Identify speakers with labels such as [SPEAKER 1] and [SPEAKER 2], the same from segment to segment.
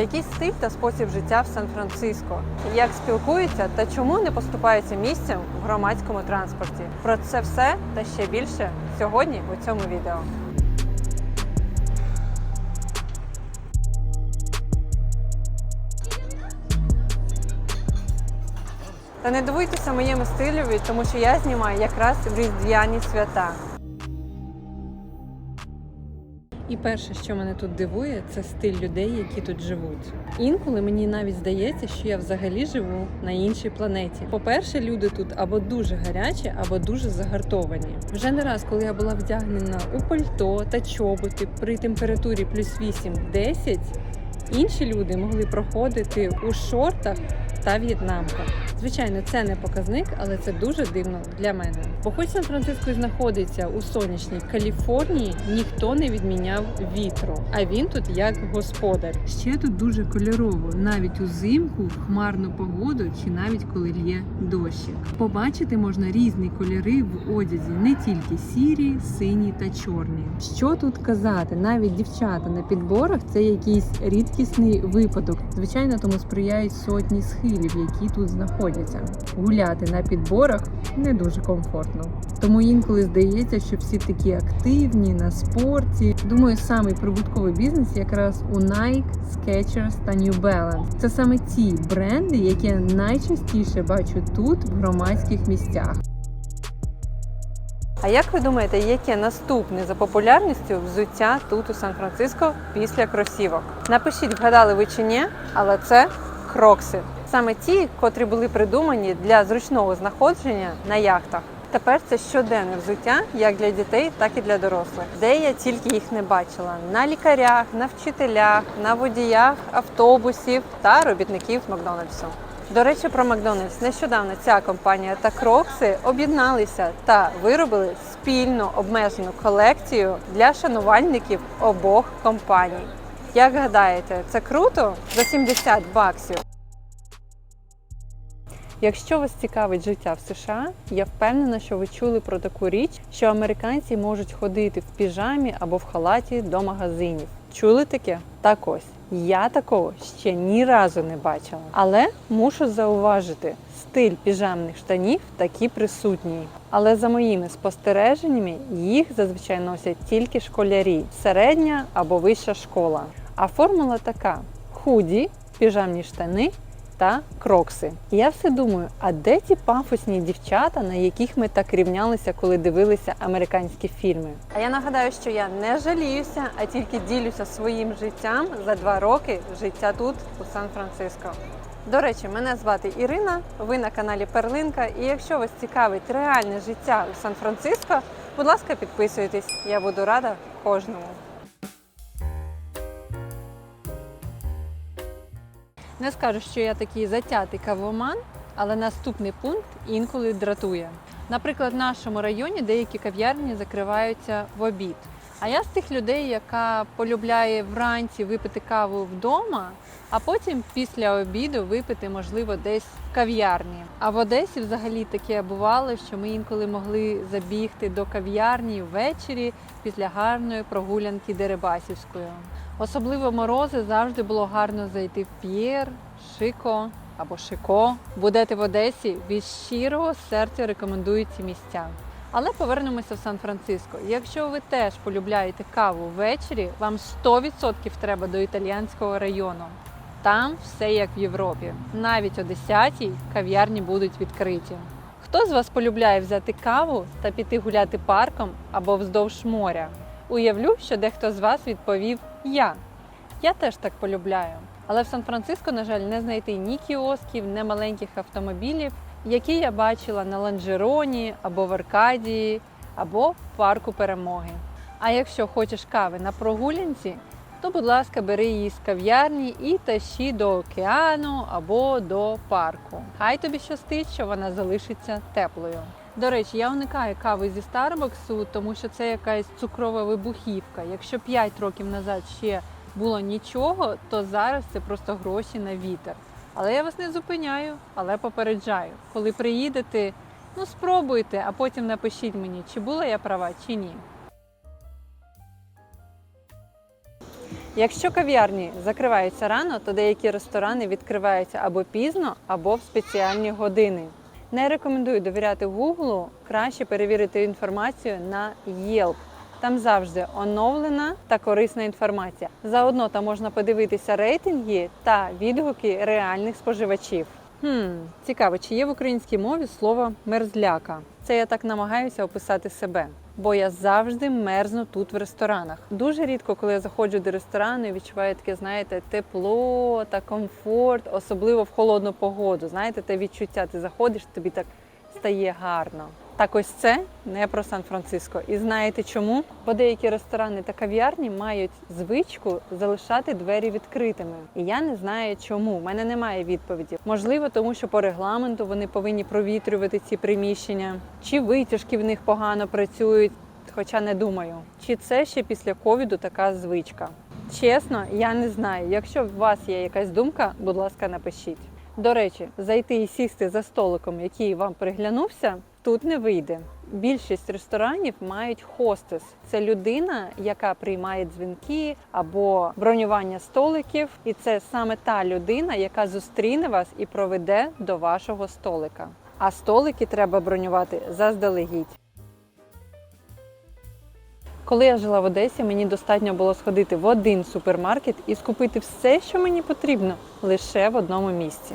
[SPEAKER 1] Який стиль та спосіб життя в Сан-Франциско? Як спілкуються та чому не поступаються місцем в громадському транспорті? Про це все та ще більше сьогодні у цьому відео. Та не дивуйтеся моєму стилю, тому що я знімаю якраз в різдвяні свята. І перше, що мене тут дивує, це стиль людей, які тут живуть. Інколи мені навіть здається, що я взагалі живу на іншій планеті. По-перше, люди тут або дуже гарячі, або дуже загартовані. Вже не раз, коли я була вдягнена у пальто та чоботи при температурі плюс 8-10, інші люди могли проходити у шортах та в'єтнамках. Звичайно, це не показник, але це дуже дивно для мене. Бо хоч Сан-Франциско і знаходиться у сонячній Каліфорнії, ніхто не відміняв вітру, а він тут як господар. Ще тут дуже кольорово, навіть узимку, в хмарну погоду чи навіть коли лє дощик. Побачити можна різні кольори в одязі, не тільки сірі, сині та чорні. Що тут казати? Навіть дівчата на підборах це якийсь рідкісний випадок. Звичайно, тому сприяють сотні схилів, які тут знаходяться. Гуляти на підборах не дуже комфортно. Тому інколи здається, що всі такі активні на спорті. Думаю, самий прибутковий бізнес якраз у Nike, Skechers та New Balance. Це саме ті бренди, які я найчастіше бачу тут, в громадських місцях. А як ви думаєте, яке наступне за популярністю взуття тут у Сан-Франциско після кросівок? Напишіть, вгадали ви чи ні, але це крокси. Саме ті, котрі були придумані для зручного знаходження на яхтах. Тепер це щоденне взуття як для дітей, так і для дорослих. Де я тільки їх не бачила: на лікарях, на вчителях, на водіях автобусів та робітників Макдональдсу. До речі, про Макдональдс нещодавно ця компанія та Крокси об'єдналися та виробили спільну обмежену колекцію для шанувальників обох компаній. Як гадаєте, це круто? За 70 баксів. Якщо вас цікавить життя в США, я впевнена, що ви чули про таку річ, що американці можуть ходити в піжамі або в халаті до магазинів. Чули таке? Так ось. Я такого ще ні разу не бачила. Але мушу зауважити, стиль піжамних штанів такі присутній. Але за моїми спостереженнями, їх зазвичай носять тільки школярі, середня або вища школа. А формула така: худі, піжамні штани та крокси. Я все думаю, а де ті пафосні дівчата, на яких ми так рівнялися, коли дивилися американські фільми? А я нагадаю, що я не жаліюся, а тільки ділюся своїм життям за два роки життя тут, у Сан-Франциско. До речі, мене звати Ірина. Ви на каналі Перлинка. І якщо вас цікавить реальне життя у Сан-Франциско, будь ласка, підписуйтесь. Я буду рада кожному. Не скажу, що я такий затятий кавоман, але наступний пункт інколи дратує. Наприклад, в нашому районі деякі кав'ярні закриваються в обід. А я з тих людей, яка полюбляє вранці випити каву вдома, а потім після обіду випити, можливо, десь в кав'ярні. А в Одесі взагалі таке бувало, що ми інколи могли забігти до кав'ярні ввечері після гарної прогулянки Дерибасівською. Особливо морози завжди було гарно зайти в П'єр, Шико або Шико. Будете в Одесі, від щирого серця рекомендую ці місця. Але повернемося в Сан-Франциско. Якщо ви теж полюбляєте каву ввечері, вам 100% треба до італіянського району. Там все як в Європі. Навіть о 10-й кав'ярні будуть відкриті. Хто з вас полюбляє взяти каву та піти гуляти парком або вздовж моря? Уявлю, що дехто з вас відповів Я. Я теж так полюбляю. Але в Сан-Франциско, на жаль, не знайти ні кіосків, ні маленьких автомобілів, які я бачила на Ланжероні або в Аркадії, або в парку перемоги. А якщо хочеш кави на прогулянці, то, будь ласка, бери її з кав'ярні і тащи до океану або до парку. Хай тобі щастить, що вона залишиться теплою. До речі, я уникаю кави зі Старбаксу, тому що це якась цукрова вибухівка. Якщо 5 років назад ще було нічого, то зараз це просто гроші на вітер. Але я вас не зупиняю, але попереджаю. Коли приїдете, ну спробуйте, а потім напишіть мені, чи була я права, чи ні. Якщо кав'ярні закриваються рано, то деякі ресторани відкриваються або пізно, або в спеціальні години. Не рекомендую довіряти Google, краще перевірити інформацію на Yelp. Там завжди оновлена та корисна інформація. Заодно там можна подивитися рейтинги та відгуки реальних споживачів. Хм, цікаво, чи є в українській мові слово мерзляка? Це я так намагаюся описати себе, бо я завжди мерзну тут в ресторанах. Дуже рідко, коли я заходжу до ресторану і відчуваю таке, знаєте, тепло та комфорт, особливо в холодну погоду. Знаєте, те відчуття, ти заходиш, тобі так стає гарно. Так ось це не про Сан-Франциско. І знаєте чому? Бо деякі ресторани та кав'ярні мають звичку залишати двері відкритими. І я не знаю чому. У мене немає відповіді. Можливо, тому що по регламенту вони повинні провітрювати ці приміщення, чи витяжки в них погано працюють. Хоча не думаю, чи це ще після ковіду така звичка. Чесно, я не знаю. Якщо у вас є якась думка, будь ласка, напишіть. До речі, зайти і сісти за столиком, який вам приглянувся, тут не вийде. Більшість ресторанів мають хостес. Це людина, яка приймає дзвінки або бронювання столиків. І це саме та людина, яка зустріне вас і проведе до вашого столика. А столики треба бронювати заздалегідь. Коли я жила в Одесі, мені достатньо було сходити в один супермаркет і скупити все, що мені потрібно, лише в одному місці.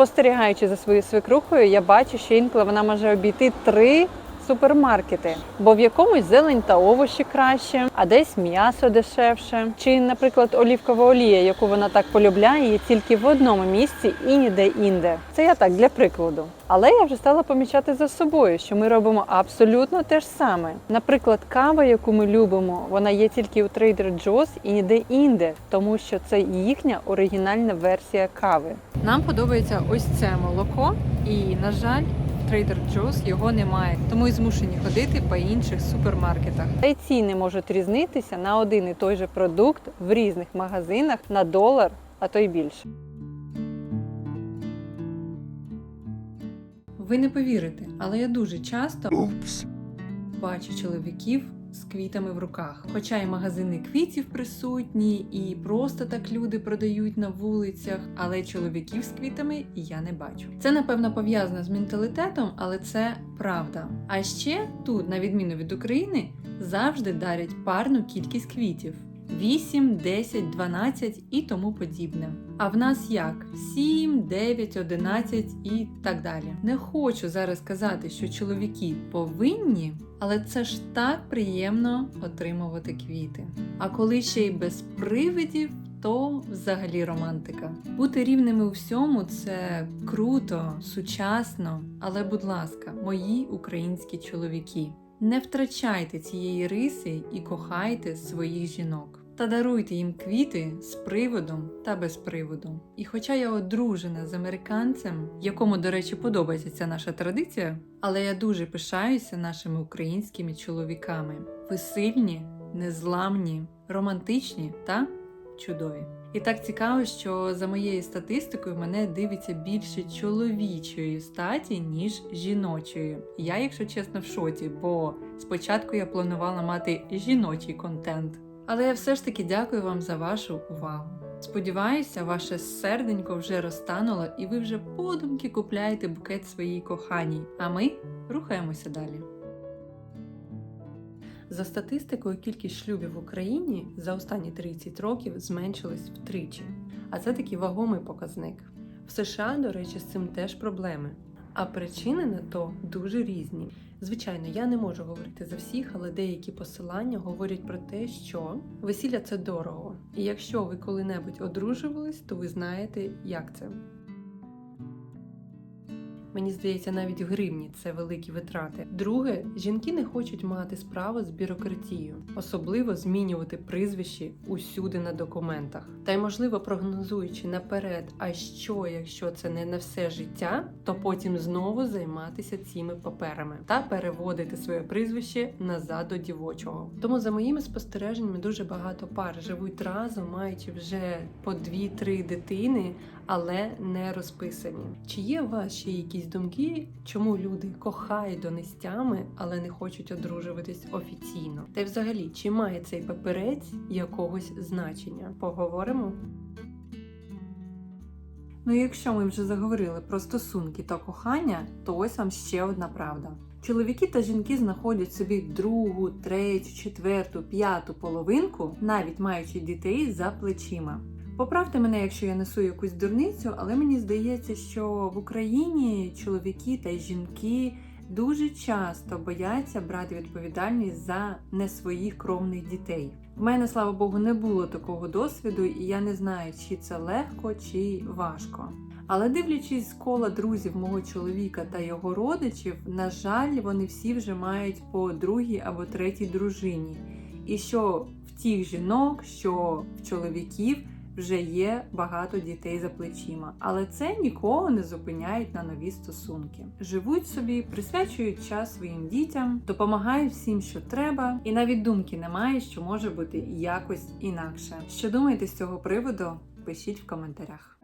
[SPEAKER 1] Спостерігаючи за своєю свекрухою, я бачу, що інколи вона може обійти три супермаркети, бо в якомусь зелень та овочі краще, а десь м'ясо дешевше. Чи, наприклад, олівкова олія, яку вона так полюбляє, є тільки в одному місці і ніде інде. Це я так для прикладу. Але я вже стала помічати за собою, що ми робимо абсолютно те ж саме. Наприклад, кава, яку ми любимо, вона є тільки у Trader Joe's і ніде інде, тому що це їхня оригінальна версія кави. Нам подобається ось це молоко, і на жаль. Trader Joe's його немає, тому і змушені ходити по інших супермаркетах. Та й ціни можуть різнитися на один і той же продукт в різних магазинах на долар, а то й більше. Ви не повірите, але я дуже часто
[SPEAKER 2] Oops.
[SPEAKER 1] бачу чоловіків з квітами в руках. Хоча і магазини квітів присутні, і просто так люди продають на вулицях, але чоловіків з квітами я не бачу. Це напевно пов'язано з менталітетом, але це правда. А ще тут, на відміну від України, завжди дарять парну кількість квітів. 8, 10, 12 і тому подібне. А в нас як? 7, 9, 11 і так далі. Не хочу зараз казати, що чоловіки повинні, але це ж так приємно отримувати квіти. А коли ще й без привидів, то взагалі романтика. Бути рівними у всьому це круто, сучасно, але, будь ласка, мої українські чоловіки. Не втрачайте цієї риси і кохайте своїх жінок. Та даруйте їм квіти з приводом та без приводу. І хоча я одружена з американцем, якому, до речі, подобається ця наша традиція, але я дуже пишаюся нашими українськими чоловіками. Ви сильні, незламні, романтичні та чудові. І так цікаво, що за моєю статистикою мене дивиться більше чоловічої статі, ніж жіночої. Я, якщо чесно, в шоці, бо спочатку я планувала мати жіночий контент. Але я все ж таки дякую вам за вашу увагу. Сподіваюся, ваше серденько вже розтануло і ви вже подумки купляєте букет своїй коханій. А ми рухаємося далі. За статистикою, кількість шлюбів в Україні за останні 30 років зменшилась втричі. А це такий вагомий показник. В США, до речі, з цим теж проблеми. А причини на то дуже різні. Звичайно, я не можу говорити за всіх, але деякі посилання говорять про те, що весілля це дорого. І якщо ви коли-небудь одружувались, то ви знаєте, як це. Мені здається, навіть в гривні це великі витрати. Друге, жінки не хочуть мати справу з бюрократією, особливо змінювати прізвищі усюди на документах. Та й можливо прогнозуючи наперед, а що, якщо це не на все життя, то потім знову займатися цими паперами та переводити своє прізвище назад до дівочого. Тому за моїми спостереженнями дуже багато пар живуть разом, маючи вже по дві-три дитини, але не розписані. Чи є у вас ще якісь
[SPEAKER 2] думки, чому люди кохають донестями, але не хочуть одружуватись офіційно? Та й взагалі, чи має цей папірець якогось значення? Поговоримо.
[SPEAKER 1] Ну, якщо ми вже заговорили про стосунки та кохання, то ось вам ще одна правда. Чоловіки та жінки знаходять собі другу, третю, четверту, п'яту половинку, навіть маючи дітей за плечима. Поправте мене, якщо я несу якусь дурницю, але мені здається, що в Україні чоловіки та жінки дуже часто бояться брати відповідальність за не своїх кровних дітей. В мене, слава Богу, не було такого досвіду, і я не знаю, чи це легко, чи важко. Але дивлячись з кола друзів мого чоловіка та його родичів, на жаль, вони всі вже мають по другій або третій дружині. І що в тих жінок, що в чоловіків вже є багато дітей за плечима. Але це нікого не зупиняють на нові стосунки. Живуть собі, присвячують час своїм дітям, допомагають всім, що треба, і навіть думки немає, що може бути якось інакше. Що думаєте з цього приводу? Пишіть в коментарях.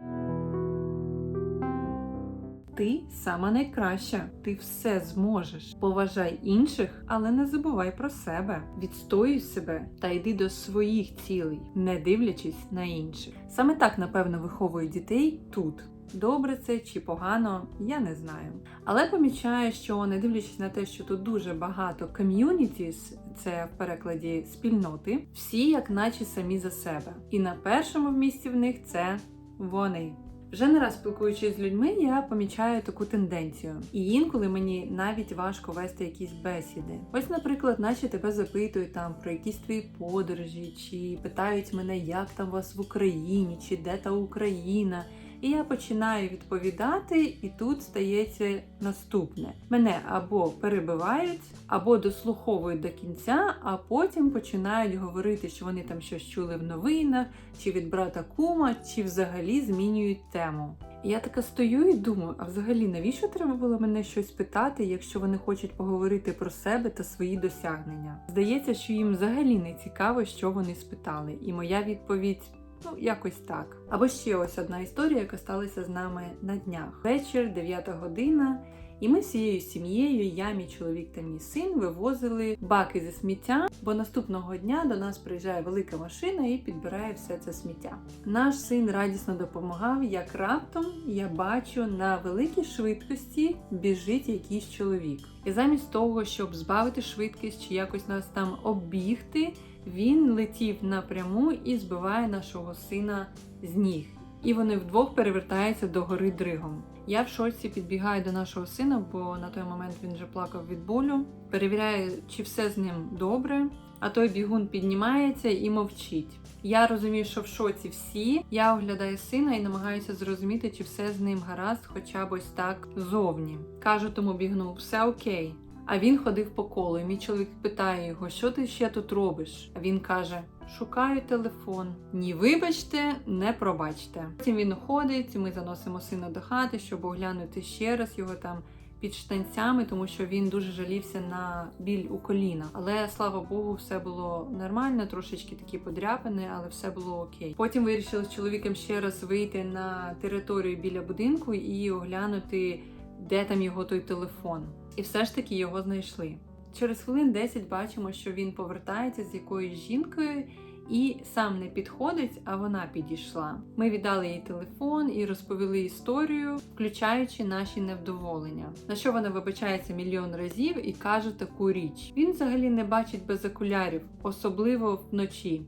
[SPEAKER 1] Ти сама найкраща, ти все зможеш. Поважай інших, але не забувай про себе. Відстоюй себе та йди до своїх цілей, не дивлячись на інших. Саме так, напевно, виховують дітей тут. Добре це чи погано, я не знаю. Але помічаю, що не дивлячись на те, що тут дуже багато ком'юнітіс, це в перекладі спільноти, всі як наче самі за себе. І на першому в місці в них це вони. Вже не раз спілкуючись з людьми, я помічаю таку тенденцію, і інколи мені навіть важко вести якісь бесіди. Ось, наприклад, наче тебе запитують там про якісь твої подорожі, чи питають мене, як там у вас в Україні, чи де та Україна. І я починаю відповідати, і тут стається наступне: мене або перебивають, або дослуховують до кінця, а потім починають говорити, що вони там щось чули в новинах, чи від брата кума, чи взагалі змінюють тему. І я така стою і думаю, а взагалі навіщо треба було мене щось питати, якщо вони хочуть поговорити про себе та свої досягнення? Здається, що їм взагалі не цікаво, що вони спитали. І моя відповідь. Ну, якось так. Або ще ось одна історія, яка сталася з нами на днях. Вечір, 9 година, і ми всією сім'єю, я, мій чоловік та мій син, вивозили баки зі сміття, бо наступного дня до нас приїжджає велика машина і підбирає все це сміття. Наш син радісно допомагав, як раптом я бачу на великій швидкості біжить якийсь чоловік. І замість того, щоб збавити швидкість чи якось нас там оббігти, він летів напряму і збиває нашого сина з ніг. І вони вдвох перевертаються до гори дригом. Я в шоці підбігаю до нашого сина, бо на той момент він вже плакав від болю. Перевіряю, чи все з ним добре. А той бігун піднімається і мовчить. Я розумію, що в шоці всі. Я оглядаю сина і намагаюся зрозуміти, чи все з ним гаразд, хоча б ось так зовні. Кажу тому бігну, все окей. А він ходив по колу, і мій чоловік питає його, що ти ще тут робиш? А він каже: Шукаю телефон. Ні, вибачте, не пробачте. Потім він уходить, ми заносимо сина до хати, щоб оглянути ще раз його там під штанцями, тому що він дуже жалівся на біль у коліна. Але слава Богу, все було нормально, трошечки такі подряпини, але все було окей. Потім вирішили з чоловіком ще раз вийти на територію біля будинку і оглянути, де там його той телефон. І все ж таки його знайшли. Через хвилин 10 бачимо, що він повертається з якоюсь жінкою і сам не підходить, а вона підійшла. Ми віддали їй телефон і розповіли історію, включаючи наші невдоволення. На що вона вибачається мільйон разів і каже таку річ: він взагалі не бачить без окулярів, особливо вночі.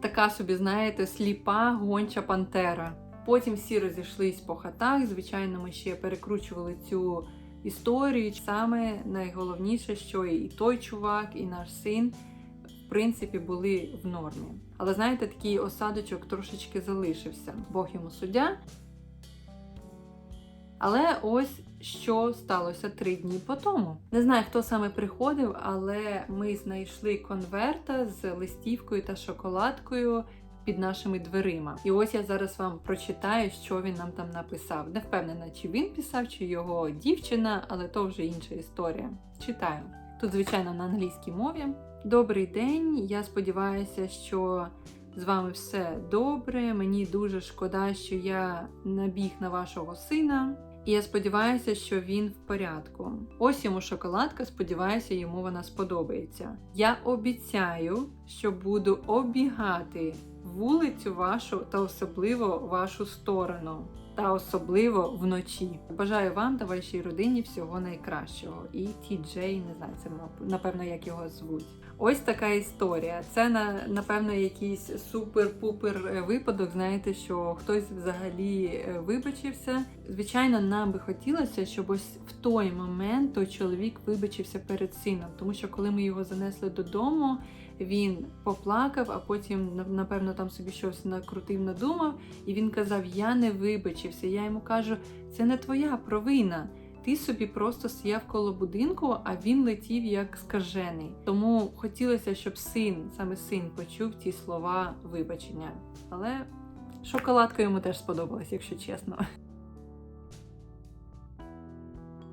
[SPEAKER 1] Така собі, знаєте, сліпа гонча пантера. Потім всі розійшлись по хатах. Звичайно, ми ще перекручували цю історію. Саме найголовніше, що і той чувак, і наш син, в принципі, були в нормі. Але знаєте, такий осадочок трошечки залишився. Бог йому суддя. Але ось що сталося три дні по тому. Не знаю, хто саме приходив, але ми знайшли конверта з листівкою та шоколадкою під нашими дверима. І ось я зараз вам прочитаю, що він нам там написав. Не впевнена, чи він писав, чи його дівчина, але то вже інша історія. Читаю. Тут, звичайно, на англійській мові. Добрий день. Я сподіваюся, що
[SPEAKER 3] з вами все добре. Мені дуже шкода, що я набіг на вашого сина. І я сподіваюся, що він в порядку. Ось йому шоколадка, сподіваюся, йому вона сподобається. Я обіцяю, що буду обігати вулицю вашу та особливо вашу сторону. Та особливо вночі. Бажаю вам та вашій родині всього найкращого. І Ті Джей, не знаю, це напевно як його звуть. Ось така історія. Це на напевно якийсь супер-пупер е, випадок. Знаєте, що хтось взагалі е, вибачився. Звичайно, нам би хотілося, щоб ось в той момент той чоловік вибачився перед сином, тому що коли ми його занесли додому. Він поплакав, а потім, напевно, там собі щось накрутив, надумав, і він казав: Я не вибачився. Я йому кажу, це не твоя провина. Ти собі просто стояв коло будинку, а він летів як скажений. Тому хотілося, щоб син, саме син, почув ті слова вибачення. Але шоколадка йому теж сподобалась, якщо чесно.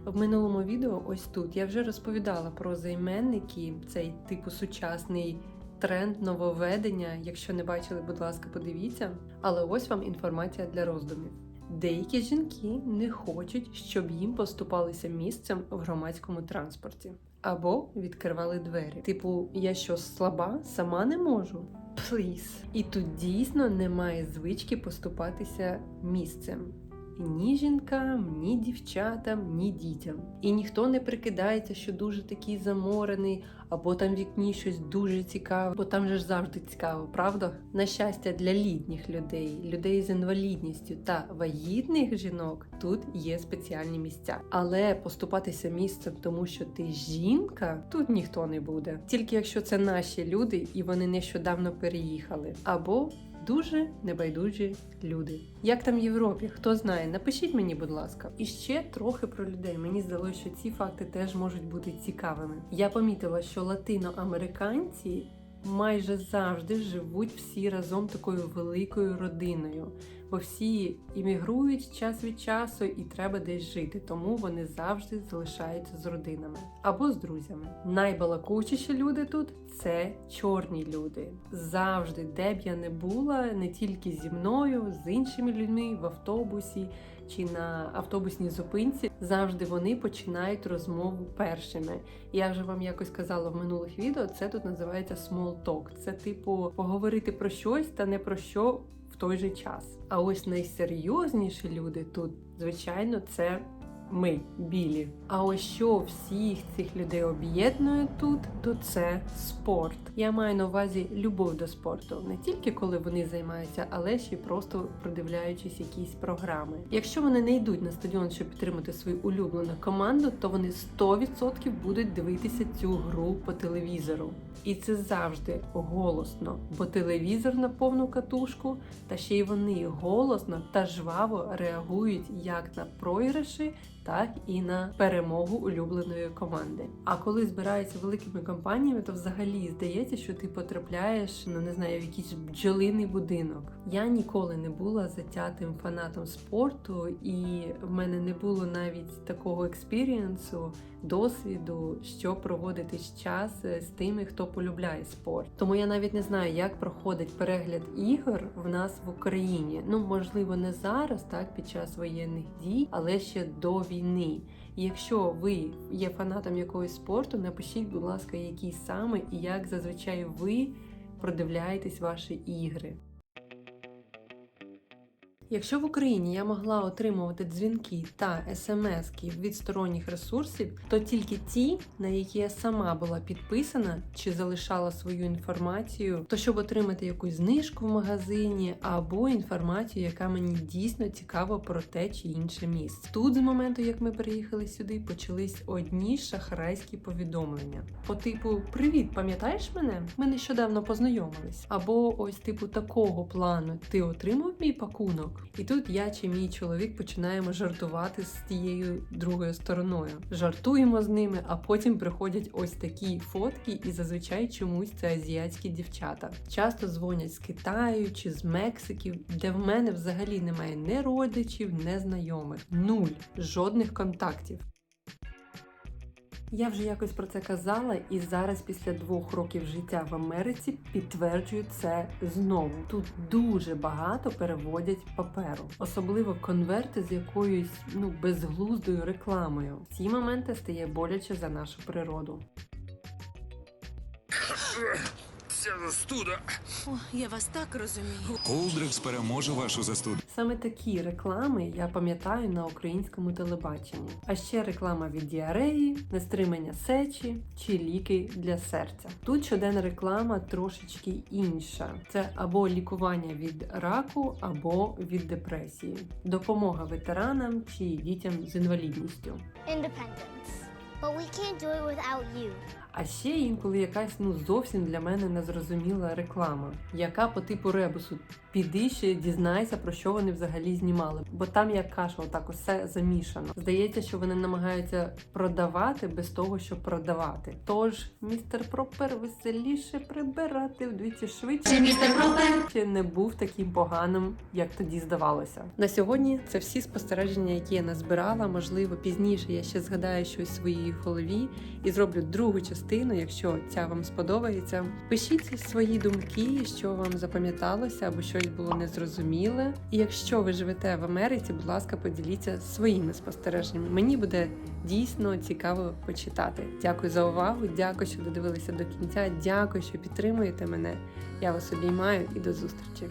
[SPEAKER 1] В минулому відео, ось тут, я вже розповідала про займенники, цей типу сучасний тренд нововведення. Якщо не бачили, будь ласка, подивіться. Але ось вам інформація для роздумів. Деякі жінки не хочуть, щоб їм поступалися місцем в громадському транспорті або відкривали двері. Типу, я що слаба, сама не можу. Пліз. І тут дійсно немає звички поступатися місцем. Ні жінкам, ні дівчатам, ні дітям. І ніхто не прикидається, що дуже такий заморений, або там в вікні щось дуже цікаве, бо там же ж завжди цікаво, правда? На щастя, для літніх людей, людей з інвалідністю та вагітних жінок тут є спеціальні місця. Але поступатися місцем, тому що ти жінка, тут ніхто не буде. Тільки якщо це наші люди і вони нещодавно переїхали, або дуже небайдужі люди. Як там в Європі? Хто знає? Напишіть мені, будь ласка. І ще трохи про людей. Мені здалося, що ці факти теж можуть бути цікавими. Я помітила, що латиноамериканці майже завжди живуть всі разом такою великою родиною. Бо всі іммігрують час від часу і треба десь жити, тому вони завжди залишаються з родинами або з друзями. Найбалакучіші люди тут це чорні люди. Завжди, де б я не була, не тільки зі мною, з іншими людьми в автобусі чи на автобусній зупинці, завжди вони починають розмову першими. Я вже вам якось казала в минулих відео. Це тут називається small talk. Це типу поговорити про щось та не про що в той же час. А ось найсерйозніші люди тут, звичайно, це ми, білі. А ось що всіх цих людей об'єднує тут, то це спорт. Я маю на увазі любов до спорту, не тільки коли вони займаються, але ще й просто продивляючись якісь програми. Якщо вони не йдуть на стадіон, щоб підтримати свою улюблену команду, то вони 100% будуть дивитися цю гру по телевізору. І це завжди голосно, бо телевізор на повну катушку, та ще й вони голосно та жваво реагують як на програші, так і на перемогу улюбленої команди. А коли збираються великими компаніями, то взагалі здається, що ти потрапляєш, ну не знаю, в якийсь бджолиний будинок. Я ніколи не була затятим фанатом спорту, і в мене не було навіть такого експірієнсу, досвіду, що проводити час з тими, хто полюбляє спорт. Тому я навіть не знаю, як проходить перегляд ігор в нас в Україні. Ну можливо, не зараз, так під час воєнних дій, але ще до війни. Якщо ви є фанатом якогось спорту, напишіть, будь ласка, який саме і як зазвичай ви продивляєтесь ваші ігри. Якщо в Україні я могла отримувати дзвінки та смски від сторонніх ресурсів, то тільки ті, на які я сама була підписана чи залишала свою інформацію, то щоб отримати якусь знижку в магазині або інформацію, яка мені дійсно цікава про те чи інше місце. Тут, з моменту, як ми приїхали сюди, почались одні шахрайські повідомлення. По типу Привіт, пам'ятаєш мене? Ми нещодавно познайомились. Або ось типу такого плану: ти отримав мій пакунок? І тут я чи мій чоловік починаємо жартувати з тією другою стороною. Жартуємо з ними, а потім приходять ось такі фотки, і зазвичай чомусь це азіатські дівчата. Часто дзвонять з Китаю чи з Мексики, де в мене взагалі немає ні родичів, ні знайомих. Нуль жодних контактів. Я вже якось про це казала, і зараз, після двох років життя в Америці, підтверджую це знову. Тут дуже багато переводять паперу, особливо конверти з якоюсь ну безглуздою рекламою. Ці моменти стає боляче за нашу природу.
[SPEAKER 4] Ця застуда.
[SPEAKER 5] О, я вас так розумію.
[SPEAKER 4] Колдрекс переможе вашу застуду.
[SPEAKER 1] Саме такі реклами я пам'ятаю на українському телебаченні. А ще реклама від діареї, нестримання сечі чи ліки для серця. Тут щоденна реклама трошечки інша. Це або лікування від раку, або від депресії, допомога ветеранам чи дітям з інвалідністю.
[SPEAKER 6] independence. But we can't do it without you.
[SPEAKER 1] А ще інколи якась ну зовсім для мене незрозуміла реклама, яка по типу ребусу піди ще дізнайся про що вони взагалі знімали, бо там як каша, отак усе замішано. Здається, що вони намагаються продавати без того, щоб продавати. Тож, містер Пропер, веселіше прибирати вдвічі швидше. Містер Пропер ще не був таким поганим, як тоді здавалося. На сьогодні це всі спостереження, які я назбирала. Можливо, пізніше я ще згадаю щось в своїй голові і зроблю другу частину, якщо ця вам сподобається. Пишіть свої думки, що вам запам'яталося або щось було незрозуміле. І якщо ви живете в Америці, будь ласка, поділіться своїми спостереженнями. Мені буде дійсно цікаво почитати. Дякую за увагу. Дякую, що додивилися до кінця. Дякую, що підтримуєте мене. Я вас обіймаю і до зустрічі.